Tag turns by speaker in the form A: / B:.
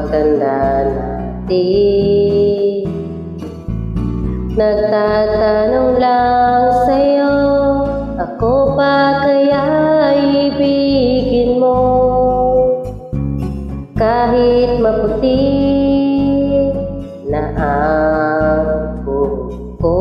A: pagtanda natin Nagtatanong lang sa'yo Ako pa kaya ibigin mo? Kahit maputi na ang buhok ko.